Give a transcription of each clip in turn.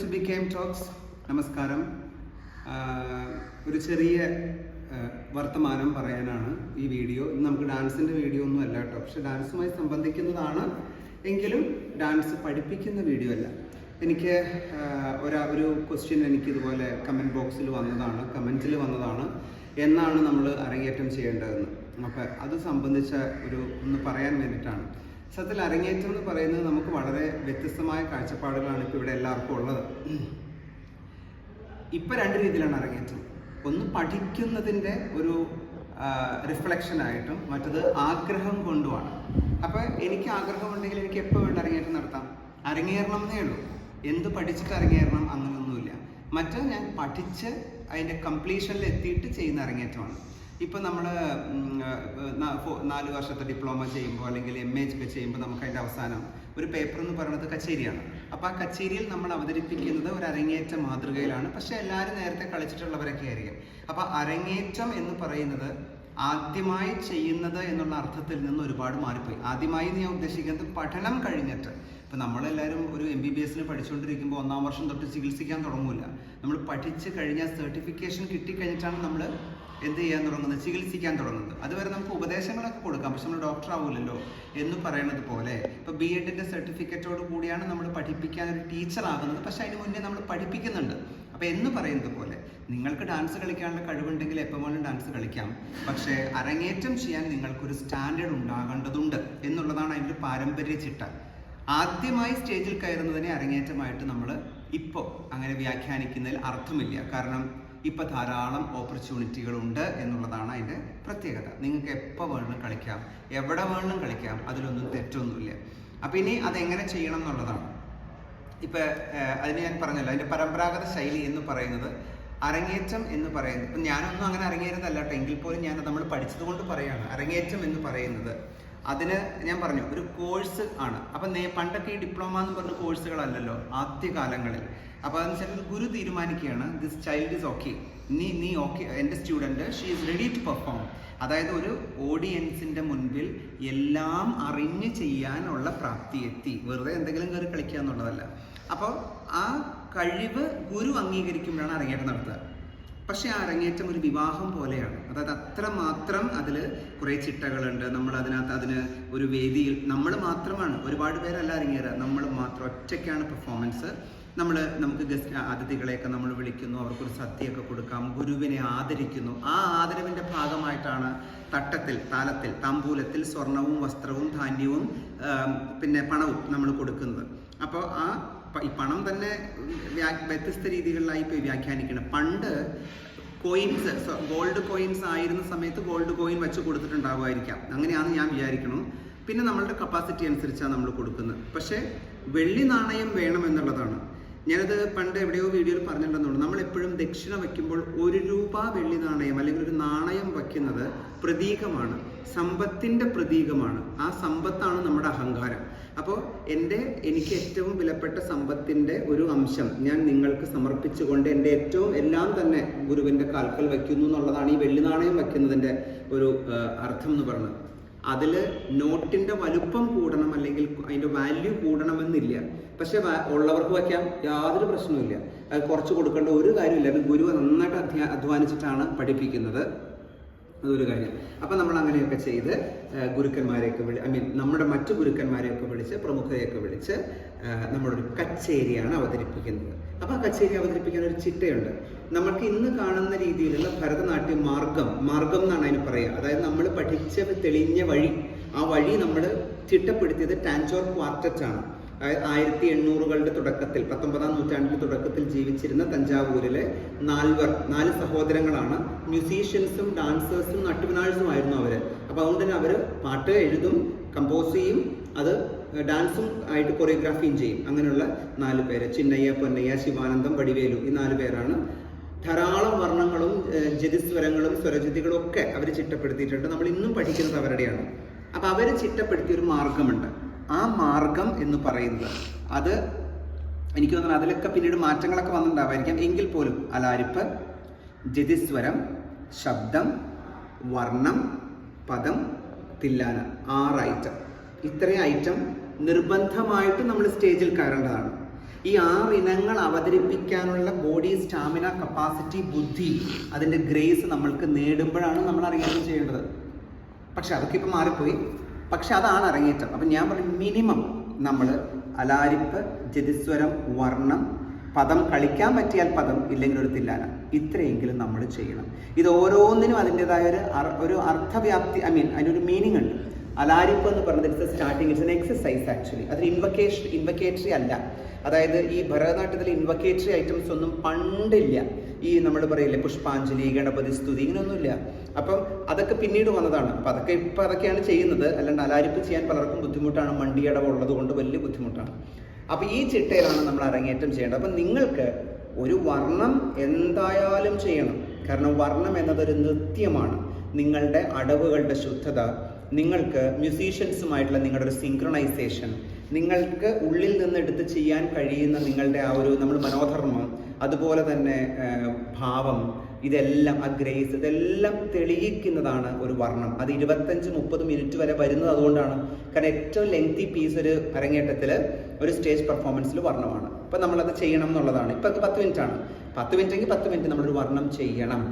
To B came talks നമസ്കാരം. ഒരു ചെറിയ വർത്തമാനം പറയാനാണ് ഈ വീഡിയോ. ഇന്ന് നമുക്ക് ഡാൻസിന്റെ വീഡിയോ ഒന്നും അല്ല കേട്ടോ. പക്ഷെ ഡാൻസുമായി സംബന്ധിക്കുന്നതാണ്. എങ്കിലും ഡാൻസ് പഠിപ്പിക്കുന്ന വീഡിയോ അല്ല. എനിക്ക് ഒരാ ഒരു ക്വസ്റ്റ്യൻ എനിക്കിതുപോലെ കമന്റ് ബോക്സിൽ വന്നതാണ് കമന്റിൽ വന്നതാണ്. എന്നാണ് നമ്മൾ അരങ്ങേറ്റം ചെയ്യേണ്ടതെന്ന്. അപ്പം അത് സംബന്ധിച്ച ഒരു ഒന്ന് പറയാൻ വേണ്ടിയിട്ടാണ്. സത്യത്തിൽ അരങ്ങേറ്റം എന്ന് പറയുന്നത് നമുക്ക് വളരെ വ്യത്യസ്തമായ കാഴ്ചപ്പാടുകളാണ് ഇപ്പോൾ ഇവിടെ എല്ലാവർക്കും ഉള്ളത്. ഇപ്പം രണ്ട് രീതിയിലാണ് അരങ്ങേറ്റം. ഒന്ന് പഠിക്കുന്നതിന്റെ ഒരു റിഫ്ലക്ഷനായിട്ടും മറ്റത് ആഗ്രഹം കൊണ്ടുമാണ്. അപ്പോൾ എനിക്ക് ആഗ്രഹമുണ്ടെങ്കിൽ എനിക്ക് എപ്പോൾ വേണ്ട അരങ്ങേറ്റം നടത്താം? അരങ്ങേറണം എന്നേ ഉള്ളൂ. എന്ത് പഠിച്ചിട്ട് അരങ്ങേറണം അങ്ങനെയൊന്നുമില്ല. മറ്റത് ഞാൻ പഠിച്ച് അതിന്റെ കംപ്ലീഷനിൽ എത്തിയിട്ട് ചെയ്യുന്ന അരങ്ങേറ്റമാണ്. ഇപ്പം നമ്മൾ നാല് വർഷത്തെ ഡിപ്ലോമ ചെയ്യുമ്പോൾ അല്ലെങ്കിൽ എം എ ഒക്കെ ചെയ്യുമ്പോൾ നമുക്ക് അതിന്റെ അവസാനം ഒരു പേപ്പർ എന്ന് പറയുന്നത് കച്ചേരിയാണ്. അപ്പോൾ ആ കച്ചേരിയിൽ നമ്മൾ അവതരിപ്പിക്കുന്നത് ഒരു അരങ്ങേറ്റ മാതൃകയിലാണ്. പക്ഷേ എല്ലാവരും നേരത്തെ കളിച്ചിട്ടുള്ളവരൊക്കെ ആയിരിക്കും. അപ്പോൾ അരങ്ങേറ്റം എന്ന് പറയുന്നത് ആദ്യമായി ചെയ്യുന്നത് എന്നുള്ള അർത്ഥത്തിൽ നിന്ന് ഒരുപാട് മാറിപ്പോയി. ആദ്യമായി ഞാൻ ഉദ്ദേശിക്കുന്നത് പഠനം കഴിഞ്ഞിട്ട്. ഇപ്പം നമ്മളെല്ലാവരും ഒരു എം ബി ബി എസിന് പഠിച്ചുകൊണ്ടിരിക്കുമ്പോൾ ഒന്നാം വർഷം തൊട്ട് ചികിത്സിക്കാൻ തുടങ്ങില്ല നമ്മൾ പഠിച്ച് കഴിഞ്ഞാൽ സർട്ടിഫിക്കേഷൻ കിട്ടിക്കഴിഞ്ഞിട്ടാണ് നമ്മൾ എന്ത് ചെയ്യാൻ തുടങ്ങുന്നത് ചികിത്സിക്കാൻ തുടങ്ങുന്നത് അതുവരെ നമുക്ക് ഉപദേശങ്ങളൊക്കെ കൊടുക്കാം. പക്ഷെ നമ്മൾ ഡോക്ടർ ആവില്ലല്ലോ എന്ന് പറയുന്നത് പോലെ. ഇപ്പോൾ ബി എഡിന്റെ സർട്ടിഫിക്കറ്റോട് കൂടിയാണ് നമ്മൾ പഠിപ്പിക്കാൻ ഒരു ടീച്ചർ ആകുന്നത്. പക്ഷെ അതിന് മുന്നേ നമ്മൾ പഠിപ്പിക്കുന്നുണ്ട്. അപ്പോൾ എന്ന് പറയുന്നത് പോലെ നിങ്ങൾക്ക് ഡാൻസ് കളിക്കാനുള്ള കഴിവുണ്ടെങ്കിൽ എപ്പോൾ വേണം ഡാൻസ് കളിക്കാം. പക്ഷേ അരങ്ങേറ്റം ചെയ്യാൻ നിങ്ങൾക്കൊരു സ്റ്റാൻഡേർഡ് ഉണ്ടാകേണ്ടതുണ്ട് എന്നുള്ളതാണ് അതിന്റെ പാരമ്പര്യ ചിട്ട. ആദ്യമായി സ്റ്റേജിൽ കയറുന്നതിനെ അരങ്ങേറ്റമായിട്ട് നമ്മൾ ഇപ്പോൾ അങ്ങനെ വ്യാഖ്യാനിക്കുന്നതിൽ അർത്ഥമില്ല. കാരണം ഇപ്പം ധാരാളം ഓപ്പർച്യൂണിറ്റികളുണ്ട് എന്നുള്ളതാണ് അതിന്റെ പ്രത്യേകത. നിങ്ങൾക്ക് എപ്പോൾ വേണമെങ്കിലും കളിക്കാം. എവിടെ വേണമെങ്കിലും കളിക്കാം. അതിലൊന്നും തെറ്റൊന്നുമില്ല. അപ്പം ഇനി അതെങ്ങനെ ചെയ്യണം എന്നുള്ളതാണ്. ഇപ്പം അതിന് ഞാൻ പറഞ്ഞല്ലോ അതിന്റെ പരമ്പരാഗത ശൈലി എന്ന് പറയുന്നത് അരങ്ങേറ്റം എന്ന് പറയുന്നത്. ഇപ്പം ഞാനൊന്നും അങ്ങനെ അരങ്ങേറുന്നതല്ല കേട്ടോ. എങ്കിൽ പോലും ഞാൻ നമ്മൾ പഠിച്ചത് കൊണ്ട് പറയുകയാണ് അരങ്ങേറ്റം എന്ന് പറയുന്നത് അതിന് ഞാൻ പറഞ്ഞു ഒരു കോഴ്സ് ആണ്. അപ്പം പണ്ടൊക്കെ ഈ ഡിപ്ലോമ എന്ന് പറഞ്ഞ കോഴ്സുകളല്ലല്ലോ ആദ്യകാലങ്ങളിൽ. അപ്പോൾ അതെന്ന് വെച്ചാൽ ഗുരു തീരുമാനിക്കുകയാണ് ദിസ് ചൈൽഡ് ഇസ് ഓക്കെ നീ നീ ഓക്കെ എന്റെ student she is ready to perform അതായത് ഒരു ഓഡിയൻസിന്റെ മുൻപിൽ എല്ലാം അറിഞ്ഞ് ചെയ്യാനുള്ള പ്രാപ്തി എത്തി. വെറുതെ എന്തെങ്കിലും കയറി കളിക്കുക എന്നുള്ളതല്ല. അപ്പോൾ ആ കഴിവ് ഗുരു അംഗീകരിക്കുമ്പോഴാണ് അരങ്ങേറ്റം നടത്തുക. പക്ഷേ ആ അരങ്ങേറ്റം ഒരു വിവാഹം പോലെയാണ്. അതായത് അത്ര മാത്രം അതിൽ കുറേ ചിട്ടകളുണ്ട്. നമ്മൾ അതിനകത്ത് അതിന് ഒരു വേദിയിൽ നമ്മൾ മാത്രമാണ്. ഒരുപാട് പേരല്ല അരങ്ങേറുക. നമ്മൾ മാത്രം ഒറ്റയ്ക്കാണ് പെർഫോമൻസ് നമ്മൾ നമുക്ക് ഗസ്റ്റ് അതിഥികളെയൊക്കെ നമ്മൾ വിളിക്കുന്നു അവർക്കൊരു സദ്യയൊക്കെ കൊടുക്കാം ഗുരുവിനെ ആദരിക്കുന്നു. ആ ആദരവിന്റെ ഭാഗമായിട്ടാണ് തട്ടത്തിൽ താലത്തിൽ താമ്പൂലത്തിൽ സ്വർണവും വസ്ത്രവും ധാന്യവും പിന്നെ പണവും നമ്മൾ കൊടുക്കുന്നത്. അപ്പോൾ ആ ഈ പണം തന്നെ വ്യാ- വ്യത്യസ്ത രീതികളിലായി പോയി വ്യാഖ്യാനിക്കണം. പണ്ട് കോയിൻസ് ഗോൾഡ് കോയിൻസ് ആയിരുന്ന സമയത്ത് ഗോൾഡ് കോയിൻ വെച്ച് കൊടുത്തിട്ടുണ്ടാവുമായിരിക്കാം. അങ്ങനെയാണെന്ന് ഞാൻ വിചാരിക്കണം. പിന്നെ നമ്മളുടെ കപ്പാസിറ്റി അനുസരിച്ചാണ് നമ്മൾ കൊടുക്കുന്നത്. പക്ഷേ വെള്ളി നാണയം വേണം എന്നുള്ളതാണ്. ഞാനത് പണ്ട് എവിടെയോ വീഡിയോയിൽ പറഞ്ഞിട്ടുണ്ടെന്നുള്ളൂ. നമ്മൾ എപ്പോഴും ദക്ഷിണ വയ്ക്കുമ്പോൾ ഒരു രൂപ വെള്ളി നാണയം അല്ലെങ്കിൽ ഒരു നാണയം വയ്ക്കുന്നത് പ്രതീകമാണ്. സമ്പത്തിന്റെ പ്രതീകമാണ്. ആ സമ്പത്താണ് നമ്മുടെ അഹങ്കാരം. അപ്പോൾ എന്റെ എനിക്ക് ഏറ്റവും വിലപ്പെട്ട സമ്പത്തിന്റെ ഒരു അംശം ഞാൻ നിങ്ങൾക്ക് സമർപ്പിച്ചുകൊണ്ട് എന്റെ ഏറ്റവും എല്ലാം തന്നെ ഗുരുവിന്റെ കാൽക്കൽ വയ്ക്കുന്നു എന്നുള്ളതാണ് ഈ വെള്ളി നാണയം വയ്ക്കുന്നതിന്റെ ഒരു അർത്ഥം എന്ന് പറയുന്നത്. അതിൽ നോട്ടിന്റെ വലുപ്പം കൂടണം അല്ലെങ്കിൽ അതിന്റെ വാല്യൂ കൂടണമെന്നില്ല. പക്ഷെ ഉള്ളവർക്ക് വയ്ക്കാം. യാതൊരു പ്രശ്നവുമില്ല അത് കുറച്ച് കൊടുക്കേണ്ട ഒരു കാര്യമില്ല അത് ഗുരു നന്നായിട്ട് അധ്യാ അധ്വാനിച്ചിട്ടാണ് പഠിപ്പിക്കുന്നത്. അതൊരു കാര്യം. അപ്പം നമ്മൾ അങ്ങനെയൊക്കെ ചെയ്ത് ഗുരുക്കന്മാരെയൊക്കെ വിളി ഐ മീൻ നമ്മുടെ മറ്റു ഗുരുക്കന്മാരെയൊക്കെ വിളിച്ച് പ്രമുഖരെയൊക്കെ വിളിച്ച് നമ്മളൊരു കച്ചേരിയാണ് അവതരിപ്പിക്കുന്നത്. അപ്പോൾ ആ കച്ചേരി അവതരിപ്പിക്കാൻ ഒരു ചിട്ടയുണ്ട്. നമുക്ക് ഇന്ന് കാണുന്ന രീതിയിലുള്ള ഭരതനാട്യ മാർഗം മാർഗം എന്നാണ് അതിന് പറയുക. അതായത് നമ്മൾ പഠിച്ച തെളിഞ്ഞ വഴി ആ വഴി നമ്മൾ ചിട്ടപ്പെടുത്തിയത് ടാൻചോർ ക്വാർട്ടറ്റ് ആണ്. ആയിരത്തി എണ്ണൂറുകളുടെ തുടക്കത്തിൽ പത്തൊമ്പതാം നൂറ്റാണ്ടിന്റെ തുടക്കത്തിൽ ജീവിച്ചിരുന്ന തഞ്ചാവൂരിലെ നാൽവർ നാല് സഹോദരങ്ങളാണ്. മ്യൂസീഷ്യൻസും ഡാൻസേഴ്സും നട്ടുപിനാഴ്സും ആയിരുന്നു അവർ. അപ്പൊ അതുകൊണ്ട് തന്നെ അവർ പാട്ട് എഴുതും കമ്പോസ് ചെയ്യും അത് ഡാൻസും ആയിട്ട് കൊറിയോഗ്രാഫിയും ചെയ്യും. അങ്ങനെയുള്ള നാല് പേര്. ചിന്നയ്യ പൊന്നയ്യ ശിവാനന്ദം വടിവേലു ഈ നാല് പേരാണ്. ധാരാളം വർണങ്ങളും ജതിസ്വരങ്ങളും സ്വരജതികളും ഒക്കെ അവർ ചിട്ടപ്പെടുത്തിയിട്ടുണ്ട്. നമ്മൾ ഇന്നും പഠിക്കുന്നത് അവരുടെയാണ്. അപ്പൊ അവർ ചിട്ടപ്പെടുത്തിയ ഒരു മാർഗമുണ്ട്. ആ മാർഗം എന്ന് പറയുന്നത് അത് എനിക്ക് തോന്നുന്നു അതിലൊക്കെ പിന്നീട് മാറ്റങ്ങളൊക്കെ വന്നിട്ടുണ്ടാവായിരിക്കാം. എങ്കിൽ പോലും അലാരിപ്പ് ജതിസ്വരം ശബ്ദം വർണം പദം തില്ലാന. ആറ് ഐറ്റം ഇത്രയും ഐറ്റം നിർബന്ധമായിട്ട് നമ്മൾ സ്റ്റേജിൽ കയറേണ്ടതാണ്. ഈ ആറ് ഇനങ്ങൾ അവതരിപ്പിക്കാനുള്ള ബോഡി സ്റ്റാമിന കപ്പാസിറ്റി ബുദ്ധി അതിന്റെ ഗ്രേസ് നമ്മൾക്ക് നേടുമ്പോഴാണ് നമ്മൾ അരങ്ങേറ്റം ചെയ്യേണ്ടത്. പക്ഷെ അതൊക്കെ ഇപ്പം മാറിപ്പോയി. പക്ഷെ അതാണ് അരങ്ങേറ്റം. അപ്പം ഞാൻ പറയും മിനിമം നമ്മൾ അലാരിപ്പ് ജതിസ്വരം വർണം പദം കളിക്കാൻ പറ്റിയാൽ പദം ഇല്ലെങ്കിൽ ഒരു തില്ലാന. ഇത്രയെങ്കിലും നമ്മൾ ചെയ്യണം. ഇത് ഓരോന്നിനും അതിന്റെതായ ഒരു ഒരു അർത്ഥവ്യാപ്തി ഐ മീൻ അതിനൊരു മീനിങ് ഉണ്ട്. അലാരിപ്പ് എന്ന് പറയുന്നത് it's starting it's an exercise actually അതൊരു ഇൻവക്കേഷൻ ഇൻവക്കേറ്ററി അല്ല. അതായത് ഈ ഭരതനാട്യത്തിൽ ഇൻവക്കേറ്ററി ഐറ്റംസ് ഒന്നും പണ്ടില്ല. ഈ നമ്മൾ പറയില്ലേ പുഷ്പാഞ്ജലി ഗണപതി സ്തുതി ഇങ്ങനെയൊന്നുമില്ല. അപ്പം അതൊക്കെ പിന്നീട് വന്നതാണ്. അപ്പം അതൊക്കെ ഇപ്പം അതൊക്കെയാണ് ചെയ്യുന്നത്. അല്ലാണ്ട് അലാരിപ്പ് ചെയ്യാൻ പലർക്കും ബുദ്ധിമുട്ടാണ്. മണ്ടിയടവ് ഉള്ളത് കൊണ്ട് വലിയ ബുദ്ധിമുട്ടാണ്. അപ്പം ഈ ചിട്ടയിലാണ് നമ്മൾ അരങ്ങേറ്റം ചെയ്യേണ്ടത്. അപ്പം നിങ്ങൾക്ക് ഒരു വർണം എന്തായാലും ചെയ്യണം. കാരണം വർണം എന്നതൊരു നൃത്യമാണ്. നിങ്ങളുടെ അടവുകളുടെ ശുദ്ധത നിങ്ങൾക്ക് മ്യൂസീഷ്യൻസുമായിട്ടുള്ള നിങ്ങളുടെ ഒരു സിങ്ക്രണൈസേഷൻ നിങ്ങൾക്ക് ഉള്ളിൽ നിന്ന് എടുത്ത് ചെയ്യാൻ കഴിയുന്ന നിങ്ങളുടെ ആ ഒരു നമ്മൾ മനോധർമ്മം അതുപോലെ തന്നെ ഭാവം ഇതെല്ലാം ആ ഗ്രേസ് ഇതെല്ലാം തെളിയിക്കുന്നതാണ് ഒരു വർണം. അത് ഇരുപത്തഞ്ച് മുപ്പത് മിനിറ്റ് വരെ വരുന്നത് അതുകൊണ്ടാണ്. കാരണം ഏറ്റവും ലെങ്തി പീസ് ഒരു അരങ്ങേറ്റത്തിൽ ഒരു സ്റ്റേജ് പെർഫോമൻസിൽ വർണമാണ്. അപ്പം നമ്മളത് ചെയ്യണം എന്നുള്ളതാണ്. ഇപ്പം പത്ത് മിനിറ്റ് ആണ്. പത്ത് മിനിറ്റ് എങ്കിൽ പത്ത് മിനിറ്റ് നമ്മളൊരു വർണം ചെയ്യണം.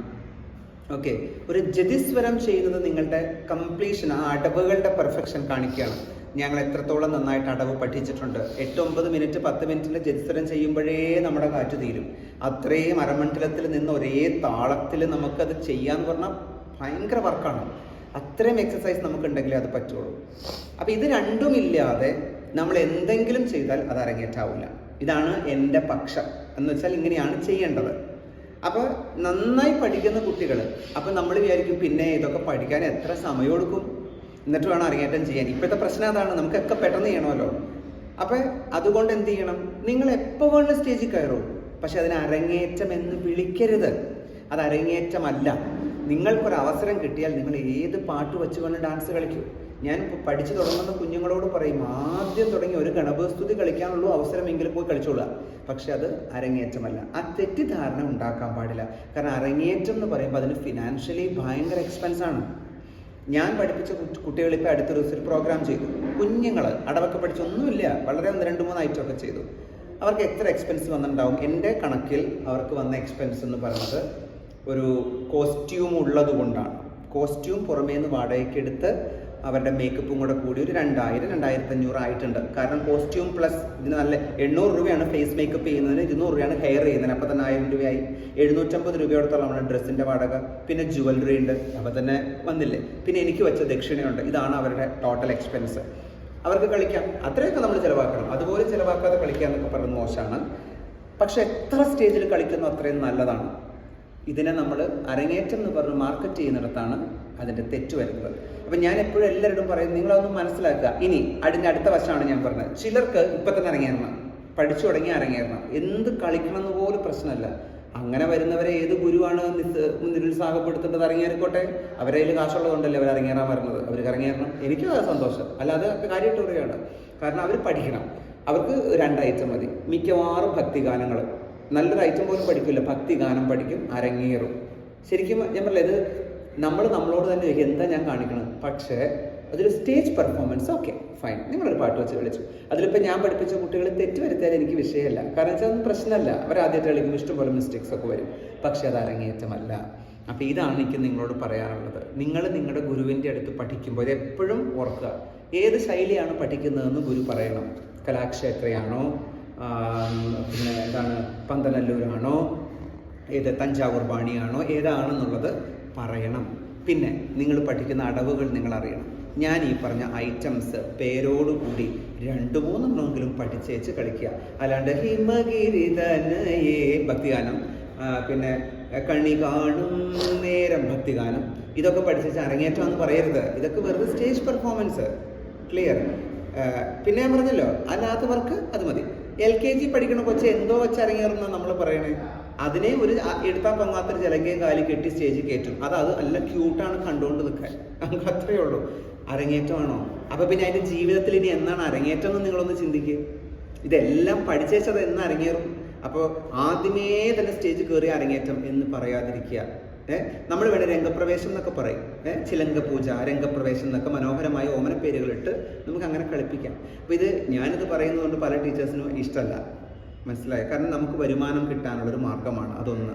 ഓക്കെ ഒരു ജതിസ്വരം ചെയ്യുന്നത് നിങ്ങളുടെ കംപ്ലീഷൻ ആ അടവുകളുടെ പെർഫെക്ഷൻ കാണിക്കുകയാണ്. ഞങ്ങൾ എത്രത്തോളം നന്നായിട്ട് അടവ് പഠിച്ചിട്ടുണ്ട്. എട്ട് ഒമ്പത് മിനിറ്റ് പത്ത് മിനിറ്റിന്റെ ജതിസ്വരം ചെയ്യുമ്പോഴേ നമ്മുടെ കാറ്റ് തീരും. അത്രയും അരമണ്ഡലത്തിൽ നിന്ന് ഒരേ താളത്തിൽ നമുക്കത് ചെയ്യാന്ന് പറഞ്ഞാൽ ഭയങ്കര വർക്കാണ് അത്രയും എക്സസൈസ് നമുക്കുണ്ടെങ്കിലേ അത് പറ്റുള്ളൂ. അപ്പോൾ ഇത് രണ്ടും ഇല്ലാതെ നമ്മൾ എന്തെങ്കിലും ചെയ്താൽ അത് അരങ്ങേറ്റാവില്ല. ഇതാണ് എന്റെ പക്ഷം. എന്ന് വെച്ചാൽ ഇങ്ങനെയാണ് ചെയ്യേണ്ടത്. അപ്പോൾ നന്നായി പഠിക്കുന്ന കുട്ടികൾ അപ്പോൾ നമ്മൾ വിചാരിക്കും പിന്നെ ഇതൊക്കെ പഠിക്കാൻ എത്ര സമയം എടുക്കും? എന്നിട്ട് വേണം അരങ്ങേറ്റം ചെയ്യാൻ. ഇപ്പോഴത്തെ പ്രശ്നം അതാണ് നമുക്കൊക്കെ പെട്ടെന്ന് ചെയ്യണമല്ലോ. അപ്പോൾ അതുകൊണ്ട് എന്ത് ചെയ്യണം? നിങ്ങൾ എപ്പോൾ വേണ്ട സ്റ്റേജിൽ കയറും. പക്ഷെ അതിന് അരങ്ങേറ്റം എന്ന് വിളിക്കരുത്. അത് അരങ്ങേറ്റമല്ല. നിങ്ങൾക്കൊരു അവസരം കിട്ടിയാൽ നിങ്ങൾ ഏത് പാട്ട് വെച്ച് വേണം ഡാൻസ് കളിക്കൂ. ഞാൻ പഠിച്ചു തുടങ്ങുന്ന കുഞ്ഞുങ്ങളോട് പറയും ആദ്യം തുടങ്ങി ഒരു ഗണപസ്തുതി കളിക്കാനുള്ള അവസരമെങ്കിൽ പോയി കളിച്ചോളുക. പക്ഷെ അത് അരങ്ങേറ്റമല്ല. ആ തെറ്റിദ്ധാരണ ഉണ്ടാക്കാൻ പാടില്ല. കാരണം അരങ്ങേറ്റം എന്ന് പറയുമ്പോൾ അതിന് ഫിനാൻഷ്യലി ഭയങ്കര എക്സ്പെൻസ് ആണ്. ഞാൻ പഠിപ്പിച്ച കുട്ടി- കുട്ടികൾ ഇപ്പോൾ അടുത്ത ദിവസം പ്രോഗ്രാം ചെയ്തു. കുഞ്ഞുങ്ങൾ അടവൊക്കെ പഠിച്ചൊന്നുമില്ല വളരെ ഒന്ന് രണ്ട് മൂന്ന് ഐറ്റം ഒക്കെ ചെയ്തു. അവർക്ക് എത്ര എക്സ്പെൻസ് വന്നിട്ടുണ്ടാവും? എന്റെ കണക്കിൽ അവർക്ക് വന്ന എക്സ്പെൻസ് എന്ന് പറയുന്നത് ഒരു കോസ്റ്റ്യൂം ഉള്ളത് കൊണ്ടാണ്. കോസ്റ്റ്യൂം പുറമേ നിന്ന് വാടകയ്ക്ക് എടുത്ത് അവരുടെ മേക്കപ്പും കൂടെ കൂടി ഒരു രണ്ടായിരം രണ്ടായിരത്തി അഞ്ഞൂറ് ആയിട്ടുണ്ട്. കാരണം കോസ്റ്റ്യൂം പ്ലസ് ഇതിന് നല്ല എണ്ണൂറ് രൂപയാണ് ഫേസ് മേക്കപ്പ് ചെയ്യുന്നതിന് ഇരുന്നൂറ് രൂപയാണ് ഹെയർ ചെയ്യുന്നതിന്. അപ്പം തന്നെ ആയിരം രൂപയായി. എഴുന്നൂറ്റമ്പത് രൂപയോടത്തോളമാണ് ഡ്രസ്സിന്റെ വാടക. പിന്നെ ജുവലറി ഉണ്ട്. അപ്പം തന്നെ വന്നില്ലേ? പിന്നെ എനിക്ക് വെച്ച ദക്ഷിണയുണ്ട്. ഇതാണ് അവരുടെ ടോട്ടൽ എക്സ്പെൻസ് അവർക്ക് കളിക്കാം. അത്രയൊക്കെ നമ്മൾ ചിലവാക്കണം. അതുപോലെ ചിലവാക്കാതെ കളിക്കുക എന്നൊക്കെ പറയുന്നത് മോശമാണ്. പക്ഷേ എത്ര സ്റ്റേജിൽ കളിക്കുന്നു അത്രയും നല്ലതാണ്. ഇതിനെ നമ്മൾ അരങ്ങേറ്റം എന്ന് പറഞ്ഞ് മാർക്കറ്റ് ചെയ്യുന്നിടത്താണ് അതിന്റെ തെറ്റ് വരുന്നത്. അപ്പം ഞാൻ എപ്പോഴും എല്ലാവരോടും പറയും നിങ്ങളതൊന്ന് മനസ്സിലാക്കുക. ഇനി അതിന്റെ അടുത്ത വശമാണ് ഞാൻ പറഞ്ഞത്. ചിലർക്ക് ഇപ്പം തന്നെ അരങ്ങേറണം പഠിച്ചു തുടങ്ങി അരങ്ങേറണം എന്ത് കളിക്കണം എന്ന് പോലും പ്രശ്നമല്ല. അങ്ങനെ വരുന്നവരെ ഏത് ഗുരുവാണ് നിരുത്സാഹപ്പെടുത്തേണ്ടത് ഇറങ്ങിയായിക്കോട്ടെ? അവരെ കയ്യിൽ കാശുള്ളതുകൊണ്ടല്ലേ അവർ ഇറങ്ങിയാറാൻ വരുന്നത്. അവർക്ക് ഇറങ്ങിയേറണം. എനിക്കും അത് സന്തോഷം. അല്ലാതെ കാര്യമായിട്ട് പറയുകയാണ് കാരണം അവർ പഠിക്കണം. അവർക്ക് രണ്ട് മതി. മിക്കവാറും ഭക്തിഗാനങ്ങൾ നല്ലൊരു ഐറ്റം പോലും പഠിക്കില്ല ഭക്തി ഗാനം പഠിക്കും അരങ്ങേറും. ശരിക്കും ഞാൻ പറയുന്നത് നമ്മൾ നമ്മളോട് തന്നെ ചോദിക്കും എന്താ ഞാൻ കാണിക്കണം പക്ഷേ അതൊരു സ്റ്റേജ് പെർഫോമൻസ് ഓക്കെ ഫൈൻ നിങ്ങളൊരു പാട്ട് വെച്ച് കളിച്ചു അതിലിപ്പോൾ ഞാൻ പഠിപ്പിച്ച കുട്ടികൾ തെറ്റ് വരുത്തിയാൽ എനിക്ക് വിഷയമല്ല. കാരണം വെച്ചാൽ അതൊന്നും പ്രശ്നമല്ല. അവർ ആദ്യമായിട്ട് കളിക്കുമ്പോൾ ഇഷ്ടംപോലെ മിസ്റ്റേക്സ് ഒക്കെ വരും. പക്ഷേ അത് അരങ്ങേറ്റമല്ല. അപ്പോൾ ഇതാണ് എനിക്ക് നിങ്ങളോട് പറയാനുള്ളത്. നിങ്ങൾ നിങ്ങളുടെ ഗുരുവിന്റെ അടുത്ത് പഠിക്കുമ്പോൾ എപ്പോഴും ഓർക്കുക. ഏത് ശൈലിയാണ് പഠിക്കുന്നതെന്ന് ഗുരു പറയണം. കലാക്ഷേത്രയാണോ പിന്നെ എന്താണ് പന്തനല്ലൂരാണോ ഏത് തഞ്ചാവൂർ ബാണിയാണോ ഏതാണെന്നുള്ളത് പറയണം. പിന്നെ നിങ്ങൾ പഠിക്കുന്ന അടവുകൾ നിങ്ങൾ അറിയണം. ഞാൻ ഈ പറഞ്ഞ ഐറ്റംസ് പേരോടുകൂടി രണ്ട് മൂന്നെണ്ണമെങ്കിലും പഠിച്ചേച്ച് കളിക്കുക. അല്ലാണ്ട് ഹിമഗിരിതനയേ ഭക്തിഗാനം പിന്നെ കണ്ണി കാണും നേരം ഭക്തിഗാനം. ഇതൊക്കെ പഠിച്ചേച്ച് അരങ്ങേറ്റം എന്ന് പറയരുത്. ഇതൊക്കെ വെറുതെ സ്റ്റേജ് പെർഫോമൻസ് ക്ലിയർ പിന്നെ ഞാൻ പറഞ്ഞല്ലോ അല്ലാത്തവർക്ക് അത് മതി. എൽ കെ ജി പഠിക്കണ കൊച്ചെ എന്തോ വെച്ച് അരങ്ങേറുന്ന നമ്മൾ പറയണേ? അതിനെ ഒരു എടുത്താൽ പൊങ്ങാത്തൊരു ജലകയും കാലി കെട്ടി സ്റ്റേജിൽ കയറ്റും. അത് അത് നല്ല ക്യൂട്ടാണ് കണ്ടുകൊണ്ട് നിൽക്കാൻ നമുക്ക് അത്രയേ ഉള്ളൂ. അരങ്ങേറ്റമാണോ അപ്പൊ പിന്നെ അതിന്റെ ജീവിതത്തിൽ ഇനി എന്നാണ് അരങ്ങേറ്റം എന്ന് നിങ്ങളൊന്ന് ചിന്തിക്കുക ഇതെല്ലാം പഠിച്ചത് എന്ന് അരങ്ങേറും? അപ്പോൾ ആദ്യമേ തന്നെ സ്റ്റേജ് കയറി അരങ്ങേറ്റം എന്ന് പറയാതിരിക്കുക. ഏഹ് നമ്മൾ ഇവിടെ രംഗപ്രവേശം എന്നൊക്കെ പറയും. ഏഹ് ചിലങ്ക പൂജ രംഗപ്രവേശം എന്നൊക്കെ മനോഹരമായ ഓമന പേരുകളിട്ട് നമുക്ക് അങ്ങനെ കളിപ്പിക്കാം. അപ്പോൾ ഇത് ഞാനിത് പറയുന്നതുകൊണ്ട് പല ടീച്ചേഴ്സിനും ഇഷ്ടമല്ല. മനസ്സിലായോ. കാരണം നമുക്ക് വരുമാനം കിട്ടാനുള്ളൊരു മാർഗമാണ് അതൊന്ന്.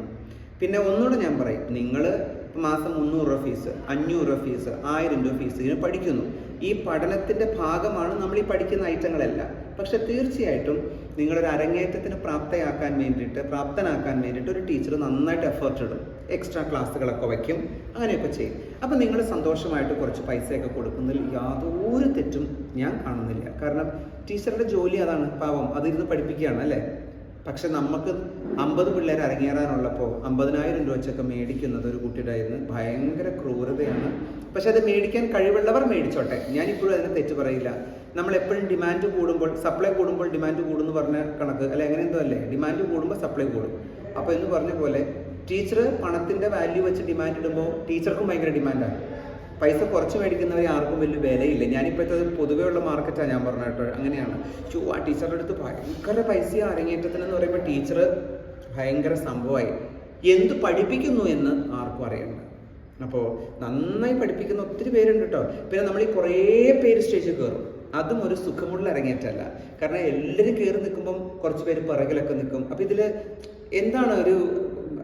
പിന്നെ ഒന്നുകൂടെ ഞാൻ പറയും. നിങ്ങൾ മാസം മുന്നൂറ് രൂപ ഫീസ് അഞ്ഞൂറ് രൂപ ഫീസ് ആയിരം രൂപ ഫീസ് ഇങ്ങനെ പഠിക്കുന്നു. ഈ പഠനത്തിന്റെ ഭാഗമാണ് നമ്മൾ ഈ പഠിക്കുന്ന ഐറ്റങ്ങളെല്ലാം. പക്ഷെ തീർച്ചയായിട്ടും നിങ്ങളൊരു അരങ്ങേറ്റത്തിന് പ്രാപ്തയാക്കാൻ വേണ്ടിയിട്ട് പ്രാപ്തനാക്കാൻ വേണ്ടിയിട്ട് ഒരു ടീച്ചർ നന്നായിട്ട് എഫേർട്ട് ഇടും. എക്സ്ട്രാ ക്ലാസ്സുകളൊക്കെ വയ്ക്കും അങ്ങനെയൊക്കെ ചെയ്യും. അപ്പം നിങ്ങൾ സന്തോഷമായിട്ട് കുറച്ച് പൈസയൊക്കെ കൊടുക്കുന്നതിൽ യാതൊരു തെറ്റും ഞാൻ കാണുന്നില്ല. കാരണം ടീച്ചറുടെ ജോലി അതാണ് പാവം. അതിരുന്ന് പഠിപ്പിക്കുകയാണ് അല്ലേ? പക്ഷെ നമുക്ക് അമ്പത് പിള്ളേർ അരങ്ങേറാനുള്ളപ്പോൾ അമ്പതിനായിരം രൂപ വെച്ചൊക്കെ മേടിക്കുന്നത് ഒരു കുട്ടിയുടെ ഭയങ്കര ക്രൂരതയാണ്. പക്ഷെ അത് മേടിക്കാൻ കഴിവുള്ളവർ മേടിച്ചോട്ടെ. ഞാനിപ്പോഴും അതിനെ തെറ്റ് പറയില്ല. നമ്മൾ എപ്പോഴും ഡിമാൻഡ് കൂടുമ്പോൾ സപ്ലൈ കൂടുമ്പോൾ ഡിമാൻഡ് കൂടുന്നു പറഞ്ഞ കണക്ക് അല്ലെ? അങ്ങനെ എന്തോ അല്ലേ? ഡിമാൻഡ് കൂടുമ്പോൾ സപ്ലൈ കൂടും. അപ്പോൾ എന്ന് പറഞ്ഞ പോലെ ടീച്ചർ പണത്തിന്റെ വാല്യൂ വെച്ച് ഡിമാൻഡ് ഇടുമ്പോൾ ടീച്ചർക്കും ഭയങ്കര ഡിമാൻഡാണ്. പൈസ കുറച്ച് മേടിക്കുന്നവരെ ആർക്കും വലിയ വിലയില്ല. ഞാനിപ്പോഴത്തെ പൊതുവേ ഉള്ള മാർക്കറ്റാണ് ഞാൻ പറഞ്ഞ കേട്ടോ. അങ്ങനെയാണ്. ചോ ആ ടീച്ചറുടെ അടുത്ത് ഭയങ്കര പൈസ അരങ്ങേറ്റത്തിനെന്ന് പറയുമ്പോൾ ടീച്ചർ ഭയങ്കര സംഭവമായി. എന്ത് പഠിപ്പിക്കുന്നു എന്ന് ആർക്കും അറിയണ്ട. അപ്പോൾ നന്നായി പഠിപ്പിക്കുന്ന ഒത്തിരി പേരുണ്ട് കേട്ടോ. പിന്നെ നമ്മൾ ഈ കുറേ പേര് സ്റ്റേജിൽ കയറും അതും ഒരു സുഖമുള്ള അരങ്ങേറ്റമല്ല. കാരണം എല്ലാവരും കയറി നിൽക്കുമ്പം കുറച്ച് പേര് പിറകിലൊക്കെ നിൽക്കും. അപ്പോൾ ഇതിൽ എന്താണ് ഒരു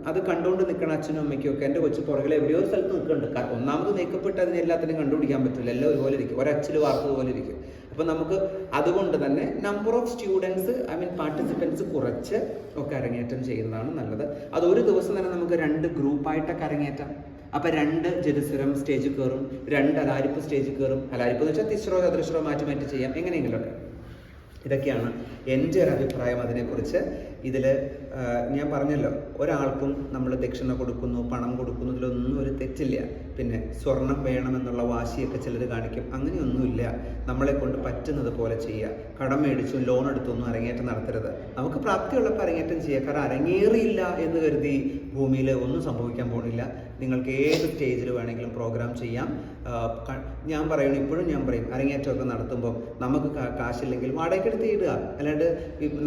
അത് കണ്ടുകൊണ്ട് നിൽക്കണ അച്ഛനും അമ്മയ്ക്കും ഒക്കെ. എന്റെ കൊച്ചു പുറകിൽ എവിടെയോ സ്ഥലത്ത് നിൽക്കുന്നുണ്ട്. ഒന്നാമത് നീക്കപ്പെട്ട് അതിനെ എല്ലാത്തിനും കണ്ടുപിടിക്കാൻ പറ്റില്ല. എല്ലാം ഒരുപോലെ ഇരിക്കും. ഒരച്ചിൽ വാർത്തത് പോലെ ഇരിക്കും. അപ്പോൾ നമുക്ക് അതുകൊണ്ട് തന്നെ number of students I mean participants കുറച്ച് ഒക്കെ അരങ്ങേറ്റം ചെയ്യുന്നതാണ് നല്ലത്. അത് ഒരു ദിവസം തന്നെ നമുക്ക് രണ്ട് ഗ്രൂപ്പായിട്ടൊക്കെ അരങ്ങേറ്റാം. അപ്പൊ രണ്ട് ജലസ്വരം സ്റ്റേജിൽ കയറും. രണ്ട് അലാരിപ്പ് സ്റ്റേജിൽ കയറും. അലാരിപ്പ് എന്ന് വെച്ചാൽ തിശ്രോ ചതുശ്രോ മാറ്റി മാറ്റി ചെയ്യാം. എങ്ങനെയെങ്കിലുമൊക്കെ. ഇതൊക്കെയാണ് എന്റെ ഒരു അഭിപ്രായം അതിനെക്കുറിച്ച്. ഇതിൽ ഞാൻ പറഞ്ഞല്ലോ ഒരാൾക്കും നമ്മൾ ദക്ഷിണ കൊടുക്കുന്നു പണം കൊടുക്കുന്നു ഇതിലൊന്നും ഒരു തെറ്റില്ല. പിന്നെ സ്വർണം വേണമെന്നുള്ള വാശിയൊക്കെ ചിലർ കാണിക്കും. അങ്ങനെയൊന്നുമില്ല. നമ്മളെ കൊണ്ട് പറ്റുന്നത് പോലെ ചെയ്യുക. കടം മേടിച്ചു ലോൺ എടുത്തൊന്നും അരങ്ങേറ്റം നടത്തരുത്. നമുക്ക് പ്രാപ്തിയുള്ളപ്പോൾ അരങ്ങേറ്റം ചെയ്യുക കാരണം അരങ്ങേറിയില്ല എന്ന് കരുതി ഭൂമിയിൽ ഒന്നും സംഭവിക്കാൻ പോകുന്നില്ല. നിങ്ങൾക്ക് ഏത് സ്റ്റേജിൽ വേണമെങ്കിലും പ്രോഗ്രാം ചെയ്യാം. ഞാൻ പറയണം ഇപ്പോഴും ഞാൻ പറയും അരങ്ങേറ്റമൊക്കെ നടത്തുമ്പോൾ നമുക്ക് കാശില്ലെങ്കിൽ വാടകയ്ക്കെടുത്ത് ഇടുക. അല്ലാണ്ട്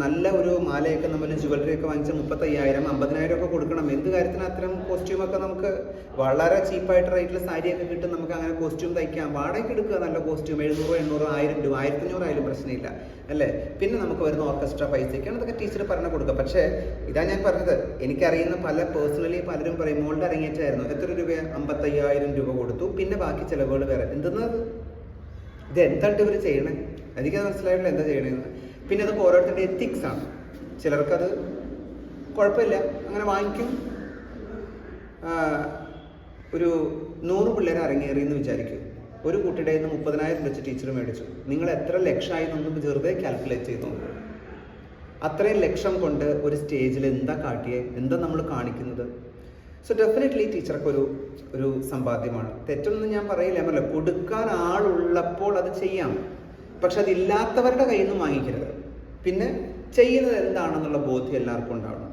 നല്ല ഒരു മാലയൊക്കെ നമ്മൾ ജുവലറി ഒക്കെ വാങ്ങിച്ച മുപ്പത്തയ്യായിരം അമ്പതിനായിരം ഒക്കെ കൊടുക്കണം. എന്ത് കാര്യത്തിന് അത്തരം കോസ്റ്റ്യൂമൊക്കെ നമുക്ക്? വളരെ ചീപ്പായിട്ട് റേറ്റിൽ സാരിയൊക്കെ കിട്ടും. നമുക്ക് അങ്ങനെ കോസ്റ്റ്യൂം തയ്ക്കാം. വാടകയ്ക്ക് എടുക്കുക നല്ല കോസ്റ്റ്യൂം എഴുന്നൂറ് എണ്ണൂറ് ആയിരം രൂപ ആയിരത്തി അഞ്ഞൂറ് പ്രശ്നമില്ല. അല്ലേ? പിന്നെ നമുക്ക് വരുന്ന ഓർക്കസ്ട്ര പൈസയ്ക്കാണ് അതൊക്കെ ടീച്ചർ പറഞ്ഞു കൊടുക്കുക. പക്ഷേ ഇതാ ഞാൻ പറഞ്ഞത്. എനിക്കറിയുന്ന പല പേഴ്സണലി പലരും പറയും മോളുടെ അരങ്ങേറ്റായിരുന്നു എത്ര രൂപ അമ്പത്തയ്യായിരം രൂപ കൊടുത്തു. പിന്നെ ബാക്കി ചിലവുകൾ വേറെ. എന്തെന്നത് ഇത് എന്താണ് ഇവർ ചെയ്യണേ? എനിക്കത് മനസ്സിലായിട്ടില്ല എന്താ ചെയ്യണേന്ന്. പിന്നെ അതൊക്കെ ഓരോരുത്തരുടെ എത്തിക്സ് ആണ്. ചിലർക്കത് കുഴപ്പമില്ല. അങ്ങനെ വാങ്ങിക്കും. ഒരു നൂറ് പിള്ളേരെ അരങ്ങേറി എന്ന് വിചാരിക്കും. ഒരു കുട്ടിയുടെ നിന്ന് മുപ്പതിനായിരം വെച്ച് ടീച്ചർ മേടിച്ചു. നിങ്ങൾ എത്ര ലക്ഷമായി നമ്മൾ വെറുതെ കാൽക്കുലേറ്റ് ചെയ്തു അത്രയും ലക്ഷം കൊണ്ട് ഒരു സ്റ്റേജിൽ എന്താ കാട്ടിയേ? എന്താ നമ്മൾ കാണിക്കുന്നത്? സോ ഡെഫിനറ്റ്ലി ടീച്ചർക്ക് ഒരു ഒരു സമ്പാദ്യമാണ്. തെറ്റൊന്നും ഞാൻ പറയില്ല. അല്ല കൊടുക്കാൻ ആളുള്ളപ്പോൾ അത് ചെയ്യാം. പക്ഷെ അതില്ലാത്തവരുടെ കയ്യിൽ നിന്ന് വാങ്ങിക്കരുത്. പിന്നെ ചെയ്യുന്നത് എന്താണെന്നുള്ള ബോധ്യം എല്ലാവർക്കും ഉണ്ടാവണം.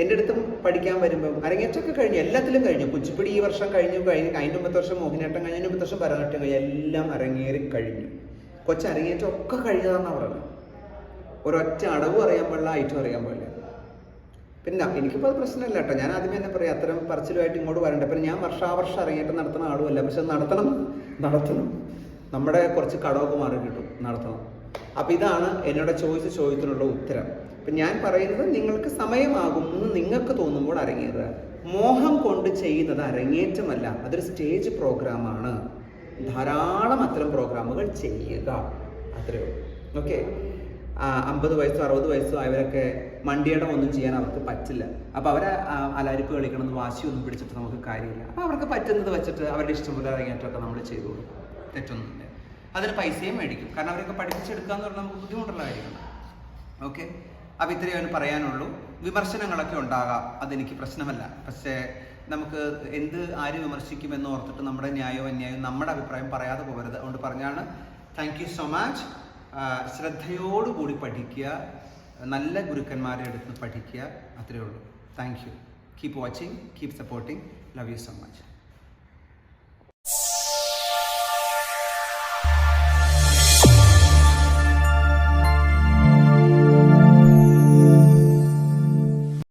എന്റെ അടുത്തും പഠിക്കാൻ വരുമ്പം അരങ്ങേറ്റമൊക്കെ കഴിഞ്ഞു എല്ലാത്തിലും കഴിഞ്ഞു. കുച്ചിപ്പിടി ഈ വർഷം കഴിഞ്ഞു കഴിഞ്ഞു അതിന്റെ മുമ്പത്തെ വർഷം മോഹിനിയാട്ടം കഴിഞ്ഞു മുമ്പത്തെ വർഷം ഭരതനാട്യം കഴിഞ്ഞു എല്ലാം അരങ്ങേറി കഴിഞ്ഞു. കൊച്ചു അരങ്ങേറ്റം ഒക്കെ കഴിഞ്ഞതാണെന്നാണ് പറഞ്ഞത്. ഒരൊറ്റ അടവ് അറിയാൻ പാടില്ല ഐറ്റം അറിയാൻ പാടില്ല. പിന്നെ എനിക്കിപ്പോൾ അത് പ്രശ്നമില്ല കേട്ടോ. ഞാൻ ആദ്യമേ തന്നെ പറയാം അത്തരം പറച്ചിലുമായിട്ട് ഇങ്ങോട്ട് വരണ്ട. പിന്നെ ഞാൻ വർഷാവർഷം അരങ്ങേറ്റം നടത്തുന്ന ആളുമല്ല. പക്ഷെ നടത്തണം നടത്തണം. നമ്മുടെ കുറച്ച് കടമൊക്കെ മാറി കിട്ടും നടത്തണം. അപ്പം ഇതാണ് എന്നോട് ചോദിച്ച ചോദ്യത്തിനുള്ള ഉത്തരം. അപ്പം ഞാൻ പറയുന്നത് നിങ്ങൾക്ക് സമയമാകുമെന്ന് നിങ്ങൾക്ക് തോന്നുമ്പോൾ അരങ്ങേറുക. മോഹം കൊണ്ട് ചെയ്യുന്നത് അരങ്ങേറ്റമല്ല അതൊരു സ്റ്റേജ് പ്രോഗ്രാമാണ് ധാരാളം അത്തരം പ്രോഗ്രാമുകൾ ചെയ്യുക. അത്രയേ ഉള്ളൂ. ഓക്കെ അമ്പത് വയസ്സോ അറുപത് വയസ്സോ ആയവരൊക്കെ മണ്ടിയടം ഒന്നും ചെയ്യാൻ അവർക്ക് പറ്റില്ല. അപ്പോൾ അവരെ അലാരിപ്പ് കളിക്കണമെന്ന് വാശിയൊന്നും പിടിച്ചിട്ട് നമുക്ക് കാര്യമില്ല. അപ്പോൾ അവർക്ക് പറ്റുന്നത് വെച്ചിട്ട് അവരുടെ ഇഷ്ടം പോലെ നമ്മൾ ചെയ്തു കൊടുക്കും. തെറ്റൊന്നുമില്ല. അതിന് പൈസയും മേടിക്കും. കാരണം അവരൊക്കെ പഠിപ്പിച്ചെടുക്കുക എന്ന് പറഞ്ഞാൽ നമുക്ക് ബുദ്ധിമുട്ടുള്ള കാര്യമാണ്. ഓക്കെ അപ്പോൾ ഇത്രയാണ് പറയാനുള്ളൂ. വിമർശനങ്ങളൊക്കെ ഉണ്ടാകാം. അതെനിക്ക് പ്രശ്നമല്ല. പക്ഷേ നമുക്ക് എന്ത് ആര് വിമർശിക്കുമെന്ന് ഓർത്തിട്ട് നമ്മുടെ ന്യായവും അന്യായവും നമ്മുടെ അഭിപ്രായം പറയാതെ പോകരുത്. അതുകൊണ്ട് പറഞ്ഞാണ് താങ്ക് യു സോ മച്ച് ശ്രദ്ധയോടുകൂടി പഠിക്കുക. നല്ല ഗുരുക്കന്മാരെ അടുത്ത് പഠിക്കുക. അത്രയേ ഉള്ളൂ. Thank you keep watching keep supporting love you so much